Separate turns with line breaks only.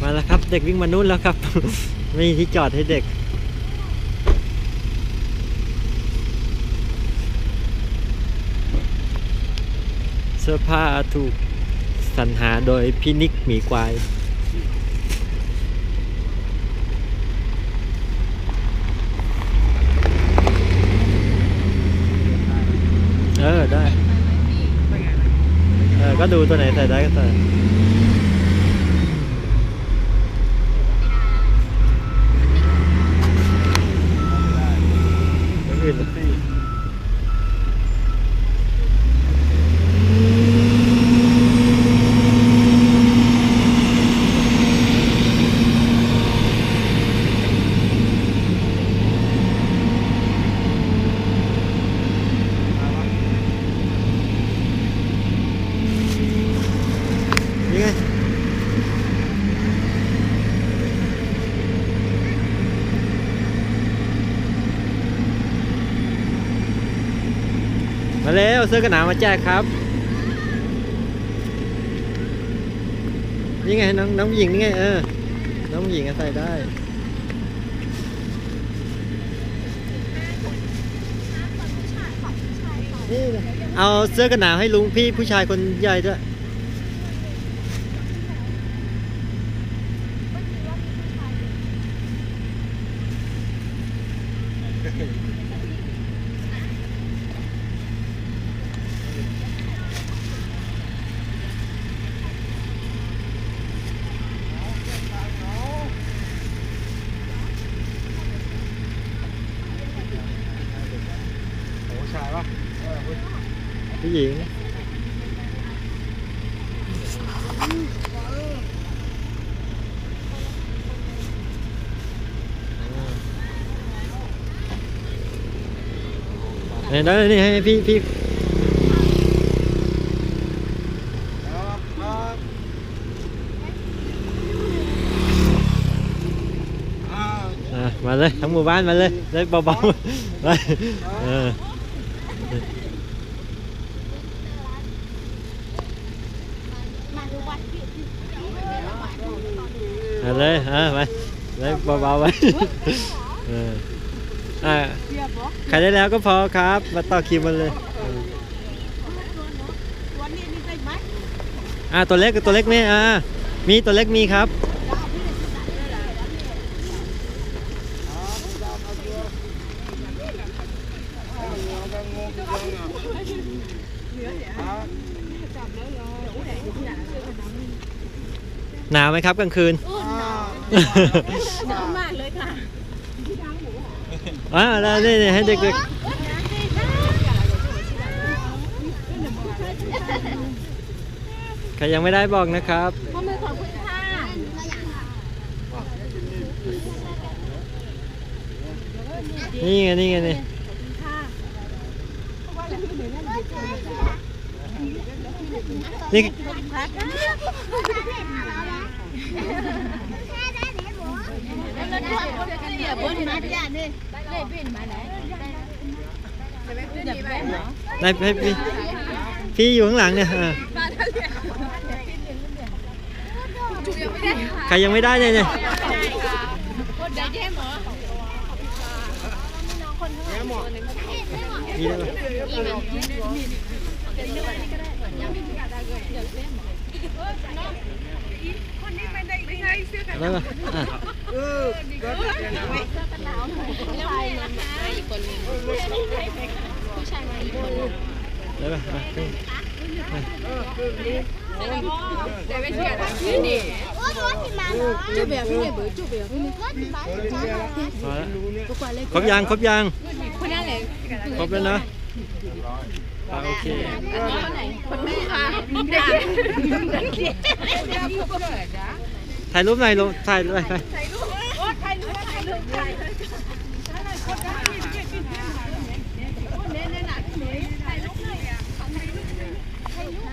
มาแล้วครับเด็กวิ่งมานู่นแล้วครับ ไม่มีที่จอดให้เด็ก เสื้อผ้าถูกสรรหาโดยพินิกหมีควายเออได้เออก็ดูตัวไหนใส่ได้ก็ใส่อย่างอื่นนี่ไง มาแล้วเสื้อกันหนาวมาแจกครับ นี่ไงน้องน้องหญิงนี่ไงเออ น้องหญิงใส่ได้นี่เลยเอาเสื้อกันหนาวให้ลุงพี่ผู้ชายคนใหญ่ด้วย
ผู้ชายปะ
ผู้หญิงเนี่ยแล้วนี่ให้พี่พี่
ครับครับอ่า
อะมาเลยทั้งหมู่บ้านมาเลยเลยเบาๆไปเออ
มาดูวัดที่
มาเลยอะไปเลยเบาๆไปเอออะ
เบียร์บอก
ใครได้แล้วก็พอครับ มาต่อคิวมาเลย
วันนี้นี่ได้ไหม
อะตัวเล็กกับตัวเล็กไหมอะมีตัวเล็กมีครับหนาวไหมครับกลางคืน
หนาวมากเลยค่ะ
อ่าแล้วนี่ให้เด็กๆ ใครยังไม่ได้บอกนะครับ
ขอบคุณค่ะ
นี่ไงนี่ไงนี่นี่
คนเบียร์บนมาจ้าเนี่ยได้เป็นมาไหนได้เป็นเหรอ
ได้ให้พี่พี่อยู่ข้างหลังเนี่ยอ่าใครยังไม่ได้เนี่ยเนี่ย
คนได้แค่หมอ
มี ได้ปะได้ปะอ่
ออก็
ผู้ชายมาอีกคนนึงผู้ชายมาอีกคนนึง
ได้ปะอะขึ้น
เดี๋ยวไปเชียร์นะชื่อดิจุ๊บเบียร์พี่เนี่ยเบอร์จุ๊บเบียร์พี่เนี่ย
พอแล้วครบยังครบยัง
คนนั้นเลย
ครบแล้วนะโอเค
คนแม่ค่ะเด็ก
ถ่ายรูปหน่อยลงถ่ายไปไป
ถ่ายรู
ไปลุกเลยอะไปลุกเลยไปลุก